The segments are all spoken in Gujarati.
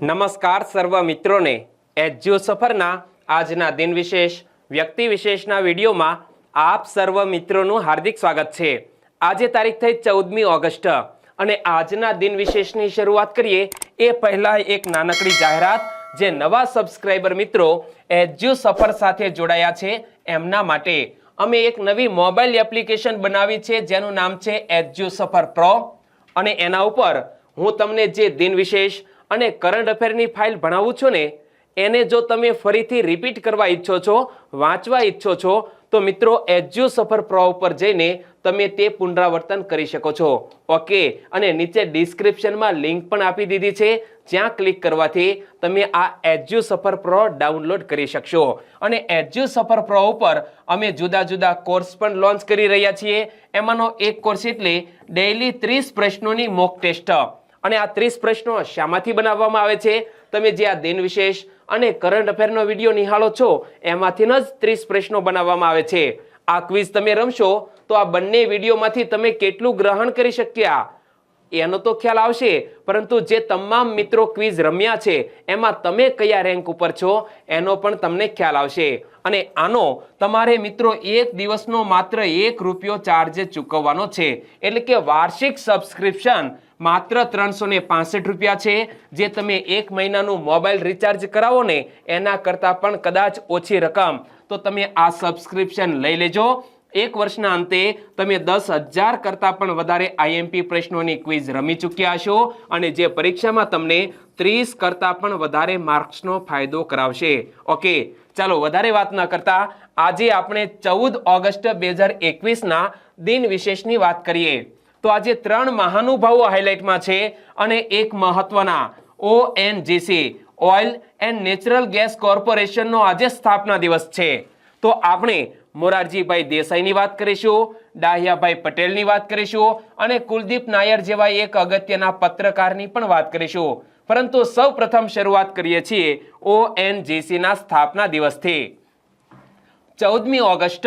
નમસ્કાર સર્વ મિત્રોને. એજ્યુ સફરના આજના દિન વિશેષ, વ્યક્તિ વિશેષના વિડીયોમાં આપ સર્વ મિત્રોનું હાર્દિક સ્વાગત છે. આજે તારીખ થઈ ચૌદમી ઓગસ્ટ અને આજના દિન વિશેષની શરૂઆત કરીએ એ પહેલાં એક નાનકડી જાહેરાત જે નવા સબસ્ક્રાઈબર મિત્રો એજ્યુ સફર સાથે જોડાયા છે એમના માટે. અમે એક નવી મોબાઈલ એપ્લિકેશન બનાવી છે જેનું નામ છે એજ્યુ સફર પ્રો. અને એના ઉપર હું તમને જે દિન વિશેષ અને કરંટ અફેરની ફાઇલ ભણાવું છું ને, એને જો તમે ફરીથી રિપીટ કરવા ઈચ્છો છો, વાંચવા ઈચ્છો છો, તો મિત્રો એજ્યુ સફર પ્રો ઉપર જઈને તમે તે પુનરાવર્તન કરી શકો છો. ઓકે અને નીચે ડિસ્ક્રિપ્શનમાં લિંક પણ આપી દીધી છે. જ્યાં ક્લિક કરવાથી તમે આ એજ્યુ સફર પ્રો ડાઉનલોડ કરી શકશો. અને એજ્યુ સફર પ્રો ઉપર અમે જુદા જુદા કોર્સ પણ લોન્ચ કરી રહ્યા છીએ. એમાંનો એક કોર્સ એટલે ડેઇલી ત્રીસ પ્રશ્નોની મોક ટેસ્ટ અને આ ત્રીસ પ્રશ્નો શામાંથી બનાવવામાં આવે છે? તમે જે આ દિન વિશેષ અને કરંટ અફેરનો વીડિયો નિહાળો છો, એમાંથી જ ત્રીસ પ્રશ્નો બનાવવામાં આવે છે. આ ક્વિઝ તમે રમશો, તો આ બંને વિડીયોમાંથી તમે કેટલું ગ્રહણ કરી શક્યા? એનો તો ખ્યાલ આવશે, પરંતુ જે તમામ મિત્રો ક્વિઝ રમ્યા છે, એમાં તમે કયા રેન્ક ઉપર છો, એનો પણ તમને ખ્યાલ આવશે. અને આનો તમારે મિત્રો એક દિવસનો માત્ર એક રૂપિયો ચાર્જ ચૂકવવાનો છે, એટલે કે વાર્ષિક સબસ્ક્રિપ્શન માત્ર ત્રણસો ને પાસઠ રૂપિયા છે. જે તમે એક મહિનાનું મોબાઈલ રિચાર્જ કરાવો ને, એના કરતાં પણ કદાચ ઓછી રકમ. તો તમે આ સબસ્ક્રિપ્શન લઈ લેજો. એક વર્ષના અંતે તમે દસ હજાર કરતાં પણ વધારે આઈએમપી પ્રશ્નોની ક્વિઝ રમી ચૂક્યા હશો અને જે પરીક્ષામાં તમને ત્રીસ કરતાં પણ વધારે માર્ક્સનો ફાયદો કરાવશે. ઓકે, ચાલો વધારે વાત ન કરતા. આજે આપણે ચૌદ ઓગસ્ટ બે હજાર એકવીસના દિન વિશેષની વાત કરીએ. તો આજે ત્રણ મહાનુભાવો હાઇલાઇટમાં છે અને એક મહત્વના ONGC oil and natural gas કોર્પોરેશનનો આજે સ્થાપના દિવસ છે. તો આપણે મોરારજીભાઈ દેસાઈની વાત કરીશું, ડાહિયાભાઈ પટેલની વાત કરીશું અને કુલદીપ નાયર જેવા એક અગત્યના પત્રકારની પણ વાત કરીશું. પરંતુ સૌ પ્રથમ શરૂઆત કરીએ છીએ ઓએનજીસીના સ્થાપના દિવસથી. ચૌદમી ઓગસ્ટ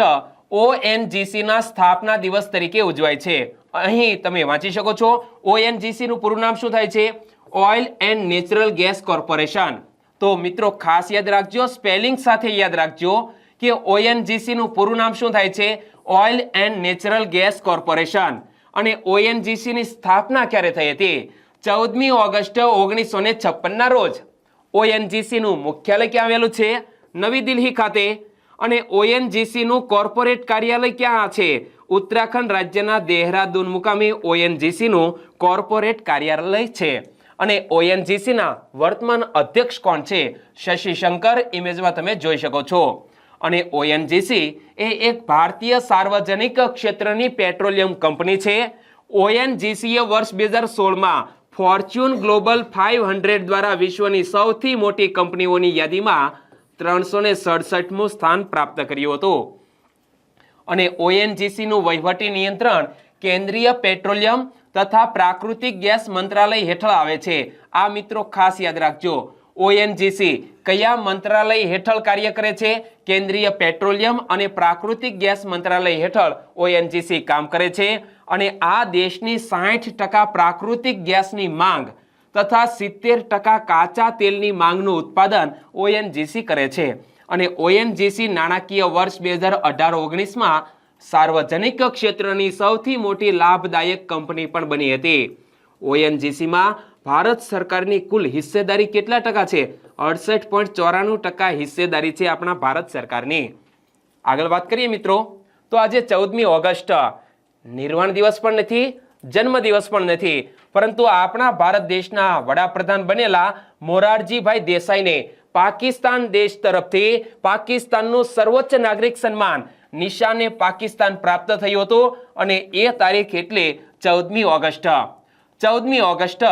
ઓએનજીસીના સ્થાપના દિવસ તરીકે ઉજવાય છે. અહીં તમે વાંચી શકો છો. ઓએનજીસીનું પૂરું નામ શું થાય છે? Oil and natural gas corporation તો મિત્રો, ખાસ યાદ રાખજો, સ્પેલિંગ સાથે યાદ રાખજો કે ઓએનજીસીનું પૂરું નામ શું થાય છે? Oil and natural gas corporation અને ઓએનજીસીની સ્થાપના ક્યારે થઈ હતી? ચૌદમી ઓગસ્ટ ઓગણીસો ને છપ્પનના રોજ. ઓએનજીસીનું મુખ્યાલય ક્યાં આવેલું છે? નવી દિલ્હી ખાતે. અને ઓએનજીસીનું કોર્પોરેટ કાર્યાલય ક્યાં છે? ઉત્તરાખંડ રાજ્યના દેહરાદૂન મુકામે ઓએનજીસીનું કોર્પોરેટ કાર્યાલય છે. અને ઓએનજીસીના વર્તમાન અધ્યક્ષ કોણ છે? શશી શંકર ઇમેજમાં તમે જોઈ શકો છો. અને ઓએનજીસી એ એક ભારતીય સાર્વજનિક ક્ષેત્રની પેટ્રોલિયમ કંપની છે. ઓએનજીસીએ વર્ષ બે હજાર સોળમાં ફોર્ચ્યુન ગ્લોબલ ફાઇવ હંડ્રેડ દ્વારા વિશ્વની સૌથી મોટી કંપનીઓની યાદીમાં ત્રણસો ને સડસઠમું સ્થાન પ્રાપ્ત કર્યું હતું. અને ઓએનજીસીનું વહીવટી નિયંત્રણ કેન્દ્રીય પેટ્રોલિયમ તથા પ્રાકૃતિક ગેસ મંત્રાલય હેઠળ આવે છે. આ મિત્રો ખાસ યાદ રાખજો. ઓએનજીસી કયા મંત્રાલય હેઠળ કાર્ય કરે છે? કેન્દ્રીય પેટ્રોલિયમ અને પ્રાકૃતિક ગેસ મંત્રાલય હેઠળ ઓએનજીસી કામ કરે છે. અને આ દેશની ટકા પ્રાકૃતિક ગેસની માંગ તથા સિત્તેર ટકા કાચા તેલની માંગનું ઉત્પાદન ઓએનજીસી કરે છે. અને ઓએનજીસી નાણાકીય વર્ષ બે હજાર અઢાર ઓગણીસમાં સાર્વજનિક ક્ષેત્રની સૌથી મોટી લાભદાયક કંપની પણ બની હતી. ઓએનજીસીમાં ભારત સરકારની કુલ હિસ્સેદારી કેટલા ટકા છે? અડસઠ પોઈન્ટ ચોરાણું ટકા હિસ્સેદારી છે આપણા ભારત સરકારની. આગળ વાત કરીએ મિત્રો. તો આજે ચૌદમી ઓગસ્ટ. નિર્વાણ દિવસ પણ નથી જન્મ દિવસ પણ નથી. પરંતુ આપણા ભારત દેશના વડાપ્રધાન બનેલા મોરારજીભાઈ દેસાઈને પાકિસ્તાન દેશ તરફથી પાકિસ્તાનનું સર્વોચ્ચ નાગરિક સન્માન નિશાને પાકિસ્તાન પ્રાપ્ત થયું હતું અને એ તારીખ એટલે ચૌદમી ઓગસ્ટ. ચૌદમી ઓગસ્ટ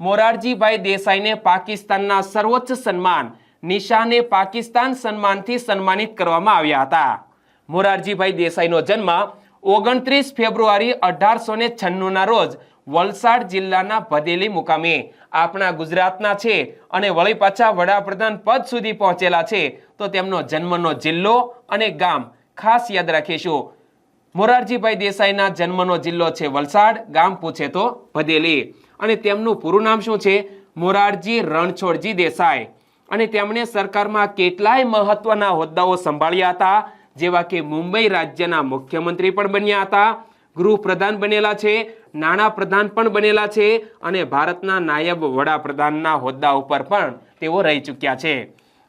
મોરારજીભાઈ દેસાઈને પાકિસ્તાનના સર્વોચ્ચ સન્માન નિશાને પાકિસ્તાન સન્માનથી સન્માનિત કરવામાં આવ્યા હતા. મોરારજીભાઈ દેસાઈનો જન્મ ઓગણત્રીસ ફેબ્રુઆરી અઢારસો ને છન્નુંના રોજ વલસાડ જિલ્લાના ભદેલી મુકામે આપણા ગુજરાતના છે અને વળી પાછા વડાપ્રધાન પદ સુધી પહોંચેલા છે. તો તેમનો જન્મનો જિલ્લો અને ગામ ખાસ યાદ રાખીશું. મોરારજીભાઈ દેસાઈના જન્મનો જિલ્લો છે વલસાડ, ગામ પૂછે તો ભદેલી. અને તેમનું પૂરું નામ શું છે? મોરારજી રણછોડજી દેસાઈ. અને તેમણે સરકારમાં કેટલાય મહત્વના હોદ્દાઓ સંભાળ્યા હતા? જેવા કે મુંબઈ રાજ્યના મુખ્યમંત્રી પણ બન્યા હતા, ગૃહપ્રધાન બનેલા છે, નાણાં પ્રધાન પણ બનેલા છે અને ભારતના નાયબ વડાપ્રધાનના હોદ્દા ઉપર પણ તેઓ રહી ચૂક્યા છે.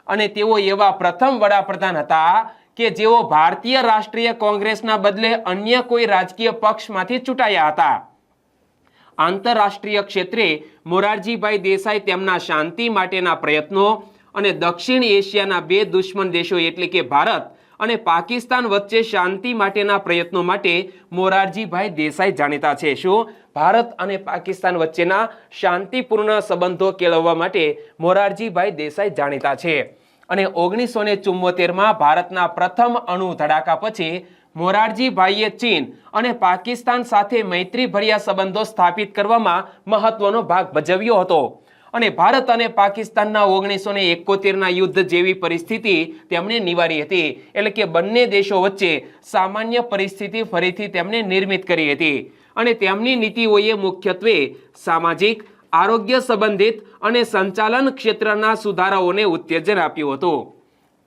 અને તેઓ એવા પ્રથમ વડાપ્રધાન હતા કે જેઓ ભારતીય રાષ્ટ્રીય કોંગ્રેસના બદલે અન્ય કોઈ રાજકીય પક્ષમાંથી ચૂંટાયા હતા. આંતરરાષ્ટ્રીય ક્ષેત્રે મોરારજીભાઈ દેસાઈ તેમના શાંતિ માટેના પ્રયત્નો અને દક્ષિણ એશિયાના બે દુશ્મન દેશો એટલે કે ભારત અને પાકિસ્તાન વચ્ચે શાંતિ માટેના પ્રયત્નો માટે મોરારજીભાઈ દેસાઈ જાણીતા છે. શું? ભારત અને પાકિસ્તાન વચ્ચેના શાંતિપૂર્ણ સંબંધો કેળવવા માટે મોરારજીભાઈ દેસાઈ જાણીતા છે. અને ઓગણીસો ને ચુમ્મોતેરમાં ભારતના પ્રથમ અણુ ધડાકા પછી મોરારજીભાઈએ ચીન અને પાકિસ્તાન સાથે મૈત્રીભર્યા સંબંધો સ્થાપિત કરવામાં મહત્વનો ભાગ ભજવ્યો હતો. અને ભારત અને પાકિસ્તાનના ઓગણીસો ને એકોતેરના યુદ્ધ જેવી પરિસ્થિતિ તેમણે નિવારી હતી. એટલે કે બંને દેશો વચ્ચે સામાન્ય પરિસ્થિતિ ફરીથી તેમણે નિર્મિત કરી હતી. અને તેમની નીતિઓએ મુખ્યત્વે સામાજિક, આરોગ્ય સંબંધિત અને સંચાલન ક્ષેત્રના સુધારાઓને ઉત્તેજન આપ્યું હતું.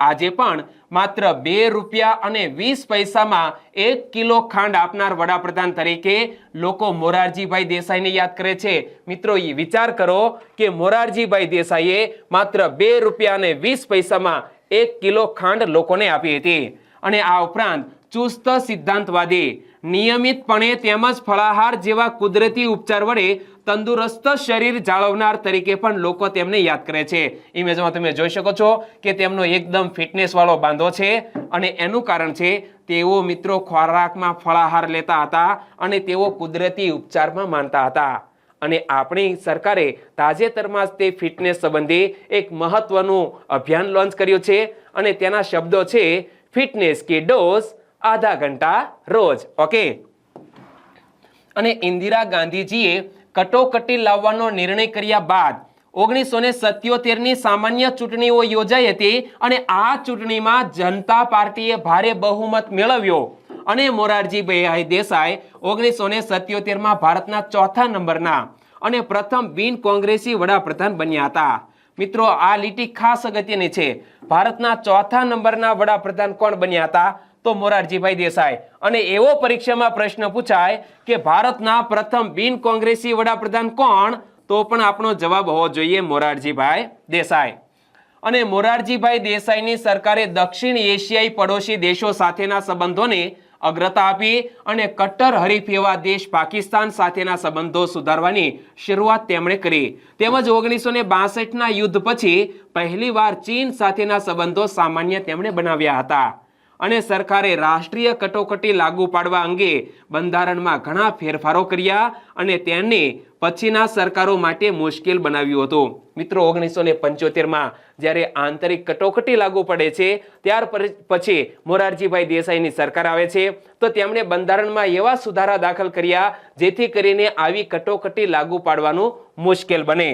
આજે પણ માત્ર બે રૂપિયા અને વીસ પૈસામાં એક કિલો ખાંડ આપનાર વડાપ્રધાન તરીકે લોકો મોરારજીભાઈ દેસાઈને યાદ કરે છે. મિત્રો એ વિચાર કરો કે મોરારજીભાઈ દેસાઈએ માત્ર બે રૂપિયા અને વીસ પૈસામાં એક કિલો ખાંડ લોકોને આપી હતી. અને આ ઉપરાંત ચુસ્ત સિદ્ધાંતવાદી. નિયમિતપણે તેમજ ફળાહાર જેવા કુદરતી ઉપચાર વડે તંદુરસ્ત શરીર જાળવનાર તરીકે પણ લોકો તેમને યાદ કરે છે. ઇમેજમાં તમે જોઈ શકો છો કે તેમનો એકદમ ફિટનેસવાળો બાંધો છે અને એનું કારણ છે તેઓ મિત્રો ખોરાકમાં ફળાહાર લેતા હતા અને તેઓ કુદરતી ઉપચારમાં માનતા હતા. અને આપણી સરકારે તાજેતરમાં જ તે ફિટનેસ સંબંધી એક મહત્વનું અભિયાન લોન્ચ કર્યું છે અને તેના શબ્દો છે ફિટનેસ કે ડોઝ આધા ઘંટા રોજ ઓકે અને ઇન્દિરા ગાંધીજીએ કટોકટી લાવવાનો નિર્ણય કર્યા બાદ ઓગણીસો ને સામાન્ય ચૂંટણીઓ યોજાઈ હતી અને આ ચૂંટણીમાં જનતા પાર્ટીએ ભારે બહુમત મેળવ્યો. અને મોરારજીભાઈ દેસાઈ ઓગણીસો ને સત્યોતેરમાં ભારતના ચોથા નંબરના અને પ્રથમ બિન કોંગ્રેસી વડાપ્રધાન બન્યા હતા. મિત્રો, આ લીટી ખાસ અગત્યની છે. ભારતના ચોથા નંબરના વડાપ્રધાન કોણ બન્યા હતા? તો મોરારજીભાઈ દેસાઈ. અને એવો પરીક્ષામાં પ્રશ્ન પૂછાય કે ભારતના પ્રથમ બિન કોંગ્રેસી વડાપ્રધાન કોણ? તો પણ આપણો જવાબ હોવો જોઈએ મોરારજીભાઈ દેસાઈ. અને મોરારજીભાઈ દેસાઈની સરકારે દક્ષિણ એશિયાઈ પડોશી દેશો સાથેના સંબંધોને અગ્રતા આપી અને કટ્ટર હરીફ એવા દેશ પાકિસ્તાન સાથેના સંબંધો સુધારવાની શરૂઆત તેમણે કરી. તેમજ ઓગણીસો ને બાસઠના યુદ્ધ પછી પહેલીવાર ચીન સાથેના સંબંધો સામાન્ય તેમણે બનાવ્યા હતા. અને સરકારે રાષ્ટ્રીય કટોકટી લાગુ પાડવા અંગે બંધારણમાં ઘણા ફેરફારો કર્યા અને તેને પછીના સરકારો માટે મુશ્કેલ બનાવ્યું હતું. મિત્રો, ઓગણીસો ને પંચોતેરમાં જ્યારે આંતરિક કટોકટી લાગુ પડે છે, ત્યાર પછી મોરારજીભાઈ દેસાઈની સરકાર આવે છે. તો તેમણે બંધારણમાં એવા સુધારા દાખલ કર્યા જેથી કરીને આવી કટોકટી લાગુ પાડવાનું મુશ્કેલ બને.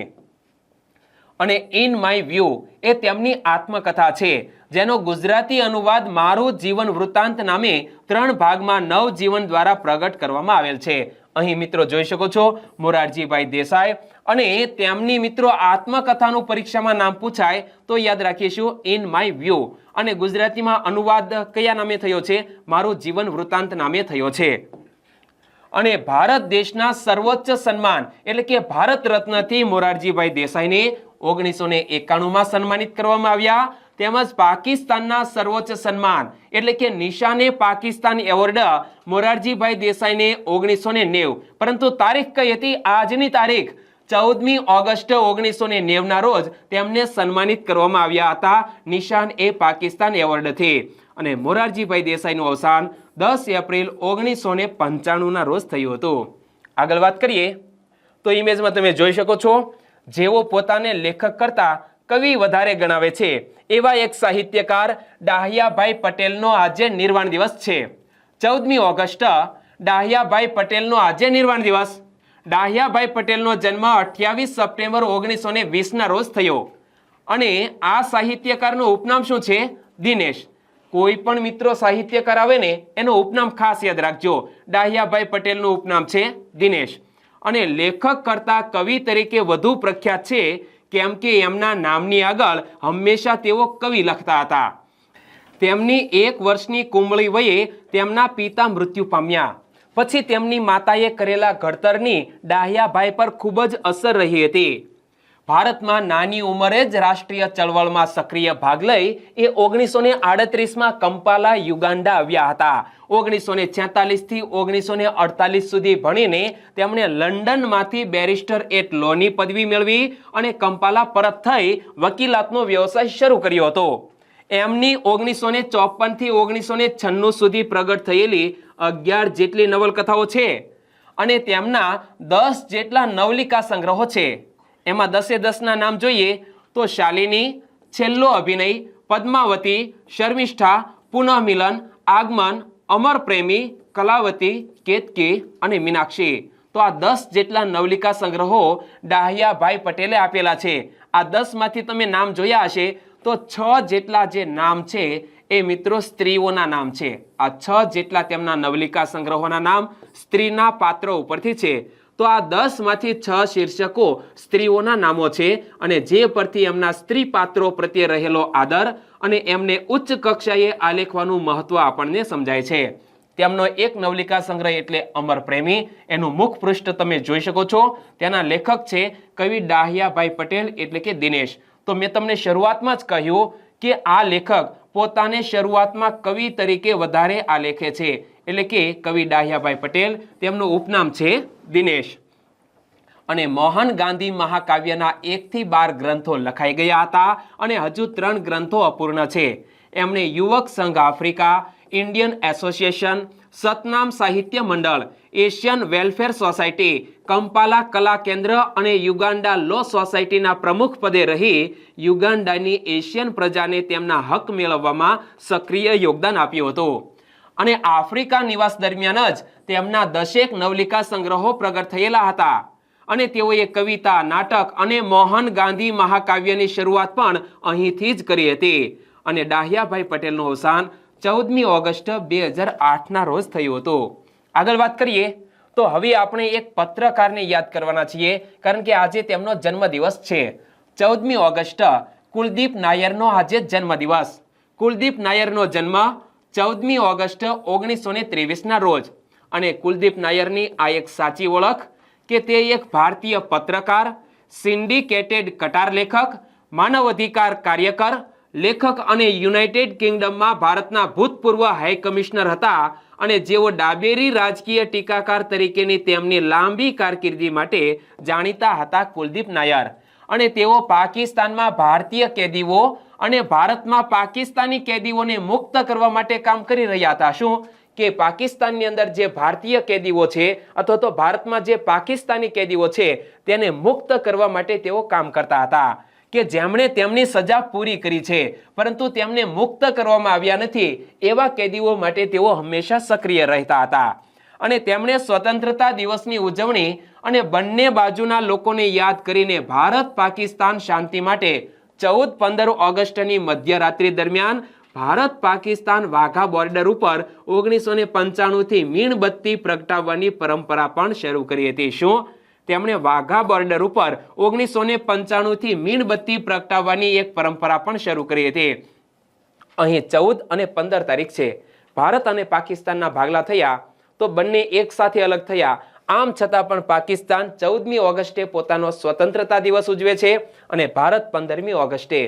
અને ઇન માય વ્યૂ એ તેમની આત્મકથા છે. જેનો ગુજરાતી અનુવાદ મારું જીવન વૃત્તાંત નામે ત્રણ ભાગમાં નવ જીવન દ્વારા પ્રગટ કરવામાં આવેલ છે. અહીં મિત્રો જોઈ શકો છો, મોરારજીભાઈ દેસાઈ અને તેમની મિત્રો આત્મકથાનું પરીક્ષામાં નામ પૂછાય તો યાદ રાખીશું ઇન માય વ્યૂ અને ગુજરાતીમાં અનુવાદ કયા નામે થયો છે? મારું જીવન વૃત્તાંત નામે થયો છે. અને ભારત દેશના સર્વોચ્ચ સન્માન એટલે કે ભારત રત્નથી મોરારજીભાઈ દેસાઈને ઓગણીસો ને એકાણુંમાં સન્માનિત કરવામાં આવ્યા. તેમજ પાકિસ્તાનના સર્વોચ્ચ સન્માન, એટલે કે નિશાને પાકિસ્તાન એવોર્ડ, મોરારજીભાઈ દેસાઈને ઓગણીસો ને નેવ. પરંતુ તારીખ કઈ હતી? આજની તારીખ ચૌદમી ઓગસ્ટ ઓગણીસો ને નેવના રોજ તેમને સન્માનિત કરવામાં આવ્યા હતા નિશાન એ પાકિસ્તાન એવોર્ડથી. અને મોરારજીભાઈ દેસાઈનું અવસાન દસ એપ્રિલ ઓગણીસો ને પંચાણુંના રોજ થયું હતું. આગળ વાત કરીએ. તો ઇમેજમાં તમે જોઈ શકો છો, જેઓ પોતાને લેખક કરતા કવિ વધારે ગણાવે છે. એવા એક સાહિત્યકાર ડાહ્યાભાઈ પટેલનો આજે નિર્વાણ દિવસ છે. ચૌદમી ઓગસ્ટ, ડાહ્યાભાઈ પટેલનો આજે નિર્વાણ દિવસ. ડાહ્યાભાઈ પટેલનો જન્મ અઠ્યાવીસ સપ્ટેમ્બર ઓગણીસો ને વીસના રોજ થયો. અને આ સાહિત્યકારનું ઉપનામ શું છે? દિનેશ. કોઈ પણ મિત્રો સાહિત્યકાર આવે ને, એનું ઉપનામ ખાસ યાદ રાખજો. ડાહ્યાભાઈ પટેલનું ઉપનામ છે દિનેશ. અને લેખક કરતા કવિ તરીકે વધુ પ્રખ્યાત છે કેમ કે એમના નામની આગળ હંમેશા તેઓ કવિ લખતા હતા. તેમની એક વર્ષની કુંબળી વયે તેમના પિતા મૃત્યુ પામ્યા. પછી તેમની માતાએ કરેલા ઘડતરની ડાહ્યાભાઈ પર ખૂબ જ અસર રહી હતી. ભારતમાં નાની ઉંમરે જ રાષ્ટ્રીય ચળવળમાં સક્રિય ભાગ લઈ એ ઓગણીસો ને આડત્રીસમાં કંપાલા યુગાન્ડા આવ્યા હતા. ઓગણીસો ને થી ઓગણીસો ને અડતાલીસ સુધી ભણીને તેમણે લંડનમાંથી બેરિસ્ટર એટ લોની પદવી મેળવી અને કંપાલા પરત થઈ વકીલાતનો વ્યવસાય શરૂ કર્યો હતો. એમની ઓગણીસો ને ચોપનથી ઓગણીસો ને છન્નું સુધી પ્રગટ થયેલી અગિયાર જેટલી નવલકથાઓ છે અને તેમના દસ જેટલા નવલિકા સંગ્રહો છે. એમાં દસે દસના નામ જોઈએ તો શાલિની, છેલ્લો અભિનય, પદ્માવતી, શર્મિષ્ઠા, પુનઃમિલન, આગમન અમર પ્રેમી કલાવતી, કેતકી અને મીનાક્ષી. તો આ દસ જેટલા નવલિકા સંગ્રહો ડાહ્યાભાઈ પટેલે આપેલા છે. આ દસમાંથી તમે નામ જોયા હશે તો છ જેટલા જે નામ છે એ મિત્રો સ્ત્રીઓના નામ છે. આ છ જેટલા તેમના નવલિકા સંગ્રહોના નામ સ્ત્રીના પાત્રો ઉપરથી છે. તો આ દસમાંથી છ શીર્ષકો સ્ત્રીઓના નામો છે અને જે પરથી એમના સ્ત્રી પાત્રો પ્રત્યે રહેલો આદર અને એમને ઉચ્ચ કક્ષાએ આલેખવાનું મહત્વ આપણને સમજાય છે. તેમનો એક નવલિકા સંગ્રહ એટલે અમર પ્રેમી. એનું મુખ પૃષ્ઠ તમે જોઈ શકો છો. તેના લેખક છે કવિ ડાહિયાભાઈ પટેલ એટલે કે દિનેશ. તો મેં તમને શરૂઆતમાં જ કહ્યું કે આ લેખક પોતાને શરૂઆતમાં કવિ તરીકે વધારે આલેખે છે. એટલે કે કવિ ડાહ્યાભાઈ પટેલ, તેમનું ઉપનામ છે દિનેશ. અને મોહન ગાંધી મહાકાવ્યના એકથી બાર ગ્રંથો લખાઈ ગયા હતા અને હજુ ત્રણ ગ્રંથો અપૂર્ણ છે. એમણે યુવક સંઘ આફ્રિકા, ઇન્ડિયન એસોસિએશન, સતનામ સાહિત્ય મંડળ, એશિયન વેલફેર સોસાયટી, કંપાલા કલા કેન્દ્ર અને યુગાન્ડા લો સોસાયટીના પ્રમુખ પદે રહી યુગાન્ડાની એશિયન પ્રજાને તેમના હક મેળવવામાં સક્રિય યોગદાન આપ્યું હતું. અને આફ્રિકા નિવાસ દરમિયાન જ તેમના દશેક નવલિકા સંગ્રહો પ્રગટ થયેલા હતા. અને તેઓએ કવિતા, નાટક અને મોહન ગાંધી મહાકાવ્યની શરૂઆત પણ અહીંથી જ કરી હતી. અને ડાહ્યાભાઈ પટેલનું અવસાન ચૌદમી ઓગસ્ટ બે હજાર આઠના રોજ થયું હતું. આગળ વાત કરીએ, તો હવે આપણે એક પત્રકારને યાદ કરવાના છીએ, કારણ કે આજે તેમનો જન્મદિવસ છે. ચૌદમી ઓગસ્ટ કુલદીપ નાયરનો આજે જન્મદિવસ. કુલદીપ નાયરનો જન્મ ચૌદમી ઓગસ્ટ ઓગણીસો ને ત્રેવીસના રોજ. અને કુલદીપ નાયરની આ એક સાચી ઓળખ કે તે એક ભારતીય પત્રકાર, સિન્ડિકેટેડ કટાર લેખક માનવ અધિકાર કાર્યકર, લેખક અને યુનાઇટેડ કિંગડમમાં ભારતના ભૂતપૂર્વ હાઈ કમિશનર હતા અને જેઓ ડાબેરી રાજકીય ટીકાકાર તરીકેની તેમની લાંબી કારકિર્દી માટે જાણીતા હતા કુલદીપ નાયર. અને તેઓ પાકિસ્તાનમાં ભારતીય કેદીઓ અને ભારતમાં પાકિસ્તાની કેદીઓને મુક્ત કરવા માટે કામ કરી રહ્યા હતા. શું? કે પાકિસ્તાનની અંદર જે ભારતીય કેદીઓ છે અથવા તો ભારતમાં જે પાકિસ્તાની કેદીઓ છે, તેને મુક્ત કરવા માટે તેઓ કામ કરતા હતા. કે જેમણે તેમની સજા પૂરી કરી છે, પરંતુ તેમને મુક્ત કરવામાં આવ્યા નથી, એવા કેદીઓ માટે તેઓ હંમેશા સક્રિય રહેતા હતા. અને તેમણે સ્વતંત્રતા દિવસની ઉજવણી અને બંને બાજુના લોકોને યાદ કરીને ભારત પાકિસ્તાન શાંતિ માટે ચૌદ પંદર ઓગસ્ટની મધ્યરાત્રિ દરમિયાન ભારત પાકિસ્તાન વાઘા બોર્ડર ઉપર ઓગણીસો ને પંચાણુંથી મીણબત્તી પ્રગટાવવાની પરંપરા પણ શરૂ કરી હતી. શું? તેમણે વાઘા બોર્ડર ઉપર ઓગણીસો ને પંચાણુંથી મીણબત્તી પ્રગટાવવાની એક પરંપરા પણ શરૂ કરી હતી. અહીં ચૌદ અને પંદર તારીખ છે. ભારત અને પાકિસ્તાનના ભાગલા થયા તો બંને એક સાથે અલગ થયા આમ છતાં પણ પાકિસ્તાન ચૌદમી ઓગસ્ટે પોતાનો સ્વતંત્રતા દિવસ ઉજવે છે અને ભારત પંદરમી ઓગસ્ટે.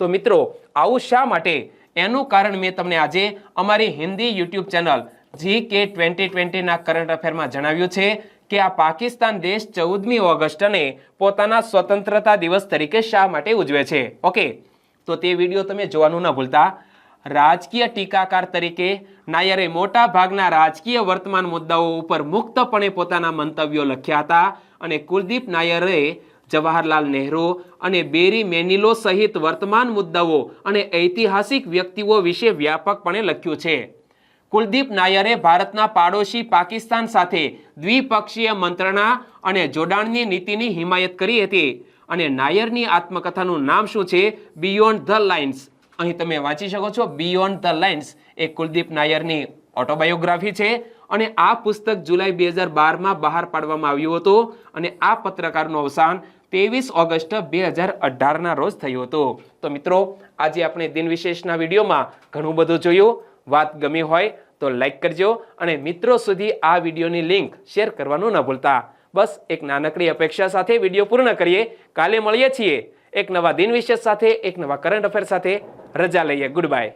તો મિત્રો, આવું શા માટે? એનું કારણ મેં તમને આજે અમારી હિન્દી યુટ્યુબ ચેનલ જી કે ટ્વેન્ટી ટ્વેન્ટીના કરંટ અફેરમાં જણાવ્યું છે કે આ પાકિસ્તાન દેશ ચૌદમી ઓગસ્ટને પોતાના સ્વતંત્રતા દિવસ તરીકે શા માટે ઉજવે છે. ઓકે? તો તે વીડિયો તમે જોવાનું ન ભૂલતા. રાજકીય ટીકાકાર તરીકે નાયરે મોટા ભાગના રાજકીય વર્તમાન મુદ્દાઓ ઉપર મુક્તપણે પોતાના મંતવ્યો લખ્યા હતા અને કુલદીપ નાયરે, જવાહરલાલ નહેરુ અને બેરી મેનિલો સહિત વર્તમાન મુદ્દાઓ અને ઐતિહાસિક વ્યક્તિઓ વિશે વ્યાપકપણે લખ્યું છે. કુલદીપ નાયરે ભારતના પાડોશી પાકિસ્તાન સાથે દ્વિપક્ષીય મંત્રણા અને જોડાણની નીતિની હિમાયત કરી હતી અને નાયરની આત્મકથાનું નામ શું છે? બિયોન્ડ ધ લાઇન્સ અહીં તમે વાંચી શકો છો બિયોન્ડ ધ લાઇન્સ એ કુલદીપ નાયરની ઓટોબાયોગ્રાફી છે. અને આ પુસ્તક જુલાઈ બે હજાર બારમાં બહાર પાડવામાં આવ્યું હતું અને આ પત્રકારનું અવસાન ત્રેવીસ ઓગસ્ટ બે હજાર અઢારના રોજ થયું હતું. તો મિત્રો, આજે આપણે દિન વિશેષના વિડીયોમાં ઘણું બધું જોયું. વાત ગમી હોય તો લાઈક કરજો અને મિત્રો સુધી આ વિડીયોની લિંક શેર કરવાનું ન ભૂલતા. બસ એક નાનકડી અપેક્ષા સાથે વીડિયો પૂર્ણ કરીએ. કાલે મળીએ છીએ એક નવા દિન વિશેષ સાથે, એક નવા કરંટ અફેર સાથે. રજા લઈએ. Good bye